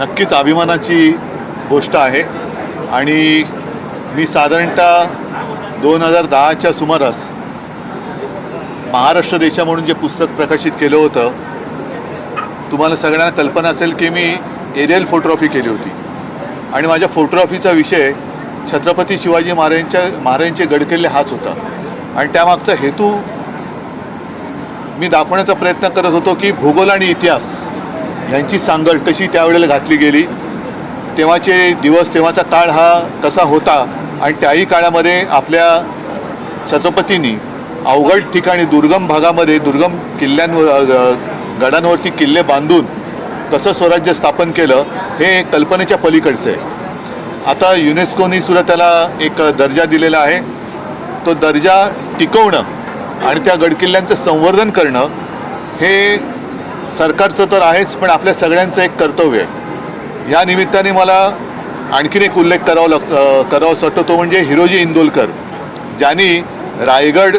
नक्कीच अभिमानाची गोष्ट आहे. आणि मी साधारणतः दोन हजार दहाच्या सुमारास महाराष्ट्र देशा म्हणून जे पुस्तक प्रकाशित केलं होतं तुम्हाला सगळ्यांना कल्पना असेल की मी एरियल फोटोग्राफी केली होती. आणि माझ्या फोटोग्राफीचा विषय छत्रपती शिवाजी महाराजांच्या महाराजांचे गडकिल्ले हाच होता. आणि त्यामागचा हेतू मी दाखवण्याचा प्रयत्न करत होतो की भूगोल आणि इतिहास यांची सांगड कशी त्यावेळेला घातली गेली तेव्हाचे दिवस तेव्हाचा काळ हा कसा होता आणि त्याही काळामध्ये आपल्या छत्रपतींनी अवघड ठिकाणी दुर्गम भागामध्ये दुर्गम किल्ल्यांवर गडांवरती किल्ले बांधून कसं स्वराज्य स्थापन केलं हे कल्पनेच्या पलीकडचं आहे. आता युनेस्कोनी सुद्धा त्याला एक दर्जा दिलेला आहे. तो दर्जा टिकवणं आणि त्या गडकिल्ल्यांचं संवर्धन करणं हे सरकारचं तर आहेच पण आपल्या सगळ्यांचं एक कर्तव्य आहे. या निमित्ताने मला आणखीन एक उल्लेख करावा लाग अ, वाटतो तो म्हणजे हिरोजी इंदोलकर. ज्यांनी रायगड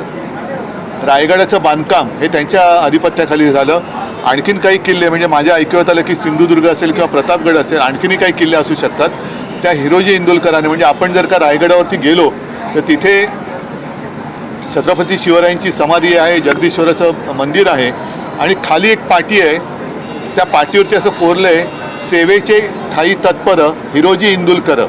रायगडाचं बांधकाम हे त्यांच्या आधिपत्याखाली झालं. आणखीन काही किल्ले म्हणजे माझ्या ऐकवत आलं की सिंधुदुर्ग असेल किंवा प्रतापगड असेल आणखीनही काही किल्ले असू शकतात. त्या हिरोजी इंदोलकरांनी म्हणजे आपण जर का रायगडावरती गेलो तर तिथे छत्रपती शिवरायांची समाधी आहे जगदीश्वराचं मंदिर आहे आणि खाली एक पाटी आहे. त्या पाटीवरती असं कोरलं आहे सेवेचे ठाई तत्पर हिरोजी इंदुलकर.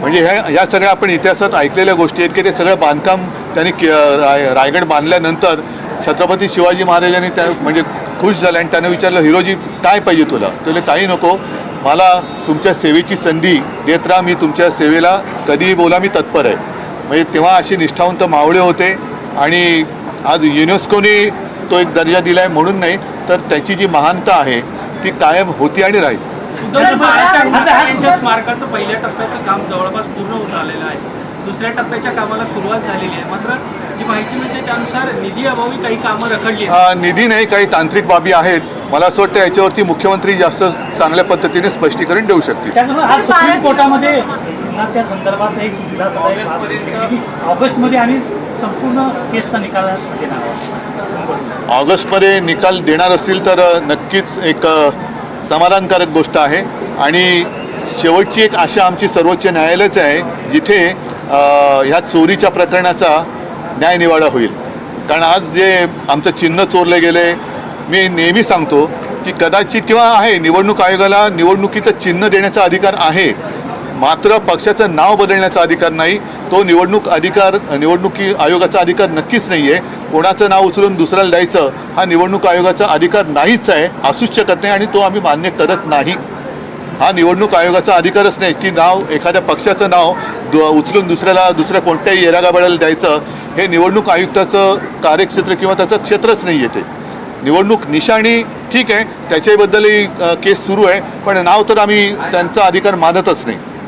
म्हणजे ह्या ह्या सगळ्या आपण इतिहासात ऐकलेल्या गोष्टी आहेत की ते सगळं बांधकाम त्यांनी के राय रायगड बांधल्यानंतर छत्रपती शिवाजी महाराजांनी त्या म्हणजे खुश झाले आणि त्यानं विचारलं हिरोजी काय पाहिजे तुला? तुला काही नको. मला तुमच्या सेवेची संधी देत राहा. मी तुमच्या सेवेला कधीही बोला मी तत्पर आहे. म्हणजे तेव्हा असे निष्ठावंत मावळे होते आणि आज युनेस्कोने तो एक दर्जा दिला आहे म्हणून नाही तर त्याची जी महानता आहे ती कायम होती आणि राहील. उद्धव महाराजांच्या स्मारकाचं पहिल्या टप्प्याचं काम जवळपास पूर्ण होत आलेलं आहे. दुसऱ्या टप्प्याच्या कामाला सुरुवात झालेली आहे. मात्र जी माहिती मिळते त्यानुसार निधी अभावी काही कामं रखडली आहेत. अ, निधी नाही काही तांत्रिक बाबी आहेत. मला असं वाटतं याच्यावरती मुख्यमंत्री जास्त चांगल्या पद्धतीने स्पष्टीकरण देऊ शकतील. कोर्टामध्ये लग्नाच्या संदर्भात एक ऑगस्टमध्ये आम्ही संपूर्ण केसचा निकाल देणार ऑगस्टमध्ये निकाल देणार असतील तर नक्कीच एक समाधानकारक गोष्ट आहे. आणि शेवटची एक आशा आमची सर्वोच्च न्यायालयाच आहे जिथे ह्या चोरीच्या प्रकरणाचा न्यायनिवाडा होईल. कारण आज जे आमचं चिन्ह चोरले गेले मी नेहमी सांगतो की कदाचित किंवा आहे निवडणूक आयोगाला निवडणुकीचं चिन्ह देण्याचा अधिकार आहे मात्र पक्षाचं नाव बदलण्याचा अधिकार नाही. तो निवडणूक अधिकार निवडणुकी आयोगाचा अधिकार नक्कीच नाही आहे कोणाचं नाव उचलून दुसऱ्याला द्यायचं हा निवडणूक आयोगाचा अधिकार नाहीच आहे असूच शकत नाही आणि तो आम्ही मान्य करत नाही. हा निवडणूक आयोगाचा अधिकारच नाही की नाव एखाद्या पक्षाचं नाव दु उचलून दुसऱ्याला दुसऱ्या कोणत्याही येरागाबाळाला द्यायचं. हे निवडणूक आयुक्ताचं कार्यक्षेत्र किंवा त्याचं क्षेत्रच नाही येते निवडणूक निशाणी ठीक आहे त्याच्याबद्दलही केस सुरू आहे पण नाव तर आम्ही त्यांचा अधिकार मानतच नाही.